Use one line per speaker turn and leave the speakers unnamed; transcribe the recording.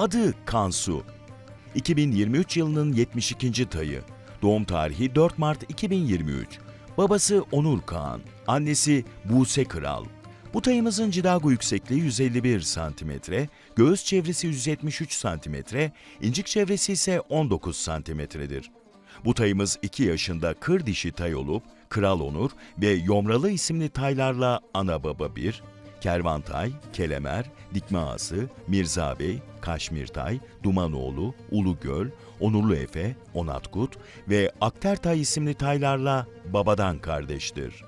Adı Kansu. 2023 yılının 72. tayı. Doğum tarihi 4 Mart 2023. Babası Onur Kağan, annesi Buse Kral. Bu tayımızın cidago yüksekliği 151 cm, göğüs çevresi 173 cm, incik çevresi ise 19 cm'dir. Bu tayımız 2 yaşında kır dişi tay olup Kral Onur ve Yomralı isimli taylarla ana baba bir, Kervantay, Kelemer, Dikme Ağası, Mirza Bey, Kaşmirtay, Dumanoğlu, Ulugöl, Onurlu Efe, Onatkut ve Aktertay isimli taylarla babadan kardeştir.